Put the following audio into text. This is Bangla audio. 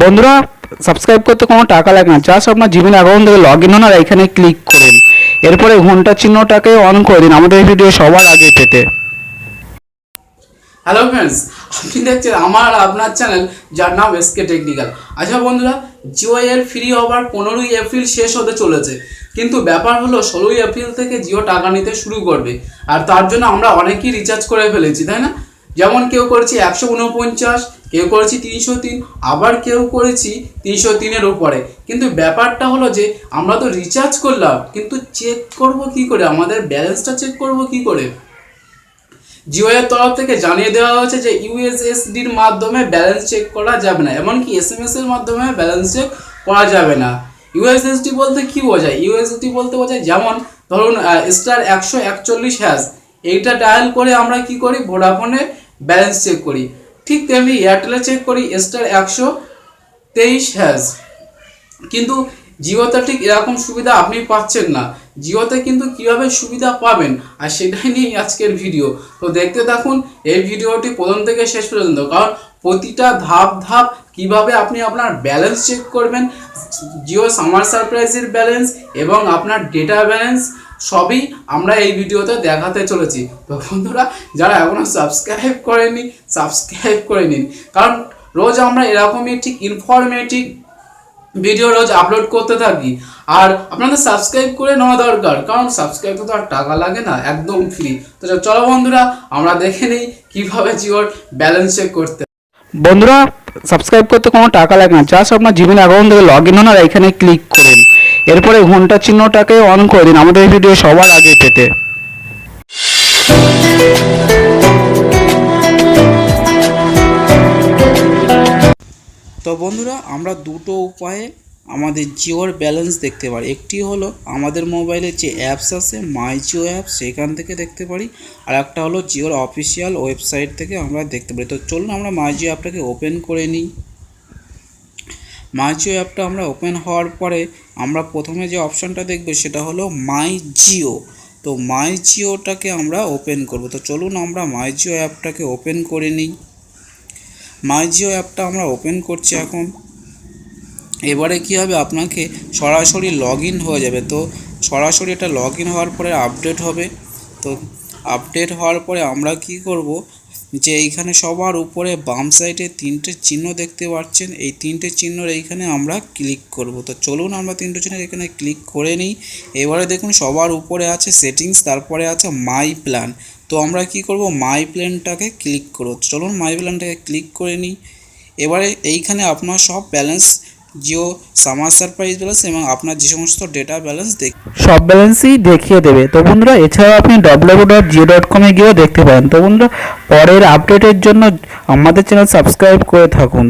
বন্ধুরা সাবস্ক্রাইব করতে কোনো টাকা লাগে না জাস্ট আপনার জিমেল অ্যাকাউন্ট থেকে লগ ইন হন আর এখানে ক্লিক করুন। এরপরে ঘণ্টা চিহ্নটাকে অন করে দিন, আমাদের ভিডিও সবার আগে পেতে। হ্যালো ফ্রেন্ডস আপনি দেখছেন আমার আপনার চ্যানেল যার নাম এসকে টেকনিক্যাল আচ্ছা বন্ধুরা জিও এর ফ্রি হওয়ার পনেরোই এপ্রিল শেষ হতে চলেছে। কিন্তু ব্যাপার হলো, ষোলোই এপ্রিল থেকে জিও টাকা নিতে শুরু করবে। আর তার জন্য আমরা অনেকেই রিচার্জ করে ফেলেছি, তাই না? যেমন কেউ করেছি একশো উনপঞ্চাশ কেউ করেছি তিনশো তিন, আবার কেউ করেছি তিনশো তিনের উপরে। কিন্তু ব্যাপারটা হলো যে, আমরা তো রিচার্জ করলাম, কিন্তু চেক করব কি করে? আমাদের ব্যালেন্সটা চেক করব কি করে? জিও এর তরফ থেকে জানিয়ে দেওয়া হয়েছে যে ইউএসএসডির মাধ্যমে ব্যালেন্স চেক করা যাবে না। এমনকি এসএমএস এর মাধ্যমে ব্যালেন্স চেক করা যাবে না। ইউএসএসডি বলতে কি বোঝায়? ইউএসএসডি বলতে বোঝায় যেমন, ধরুন স্টার একশো একচল্লিশ হ্যাশ এইটা ডায়াল করে আমরা কি করি? ভোডাফোনে ব্যালেন্স চেক করি। ঠিক তেমনি এয়ারটেলে চেক করি স্টার একশো তেইশ হ্যাশ কিন্তু জিওতে ঠিক এরকম সুবিধা আপনি পাচ্ছেন না। জিওতে কিন্তু কীভাবে সুবিধা পাবেন? আর সেটাই নিয়েই আজকের ভিডিও তো দেখতে থাকুন, এই ভিডিওটি প্রথম থেকে শেষ পর্যন্ত। কারণ প্রতিটা ধাপ ধাপ কীভাবে আপনি আপনার ব্যালেন্স চেক করবেন জিও সামার সারপ্রাইজের ব্যালেন্স এবং আপনার ডেটা ব্যালেন্স সবই আমরা এই ভিডিওতে দেখাতে চলেছি। তো বন্ধুরা, যারা এখনও সাবস্ক্রাইব করেনি সাবস্ক্রাইব করে নিন। কারণ রোজ আমরা এরকমই ঠিক ইনফরমেটিভ ভিডিও রোজ আপলোড করতে থাকি। আর আপনাদের সাবস্ক্রাইব করে নেওয়া দরকার। কারণ সাবস্ক্রাইব তো আর টাকা লাগে না, একদম ফ্রি তো চলো বন্ধুরা, আমরা দেখে নিই কীভাবে জিওর ব্যালেন্স চেক করতে বন্ধুরা সাবস্ক্রাইব করতে কোনো টাকা লাগে না। জাস্ট আপনার জিমেল অ্যাকাউন্ট থেকে লগ ইন হন আর এখানে ক্লিক করুন। এরপরে ঘণ্টা চিহ্নটাকে অন করে দিন, আমাদের ভিডিও সবার আগে পেতে। তো বন্ধুরা, আমরা দুটো উপায়ে আমাদের জিওর ব্যালেন্স দেখতে পারি। একটি হলো আমাদের মোবাইলে যে অ্যাপস আছে মাই জিও অ্যাপ সেখান থেকে দেখতে পারি। আর একটা হলো জিওর অফিসিয়াল ওয়েবসাইট থেকে আমরা দেখতে পারি। তো চলুন আমরা মাই জিও অ্যাপটাকে ওপেন করে নিই। মাই জিও অ্যাপটা আমরা ওপেন হওয়ার পরে আমরা প্রথমে যে অপশানটা দেখব সেটা হলো মাই জিও তো মাই জিওটাকে আমরা ওপেন করব। তো চলুন আমরা মাই জিও অ্যাপটাকে ওপেন করে নিই। মাই জিও অ্যাপটা আমরা ওপেন করছি এখন। এবারে কী হবে? আপনাকে সরাসরি লগ হয়ে যাবে। তো সরাসরি এটা লগ হওয়ার পরে আপডেট হবে। তো আপডেট হওয়ার পরে আমরা কি করব? যে এইখানে সবার উপরে বাম সাইডে তিনটে চিহ্ন দেখতে পাচ্ছেন। এই তিনটে চিহ্নর এইখানে আমরা ক্লিক করব। তো চলুন আমরা তিনটে চিহ্নের এখানে ক্লিক করে নিই। এবারে দেখুন সবার উপরে আছে সেটিংস, তারপরে আছে মাই প্ল্যান। তো আমরা কি করব? মাই প্ল্যানটাকে ক্লিক করব। চলুন মাই প্ল্যানটাকে ক্লিক করে নিই। এবারে এইখানে আপনার সব balance Jio summer surprise balance এবং আপনার যে সমস্ত ডেটা ব্যালেন্স দেখ সব ব্যালেন্সই দেখিয়ে দেবে। তো বন্ধুরা, এছাড়াও আপনি ডব্লিউ ডট জিও ডট কমে গিয়েও দেখতে পারেন। তো বন্ধুরা, পরের আপডেটের জন্য আমাদের চ্যানেল সাবস্ক্রাইব করে থাকুন।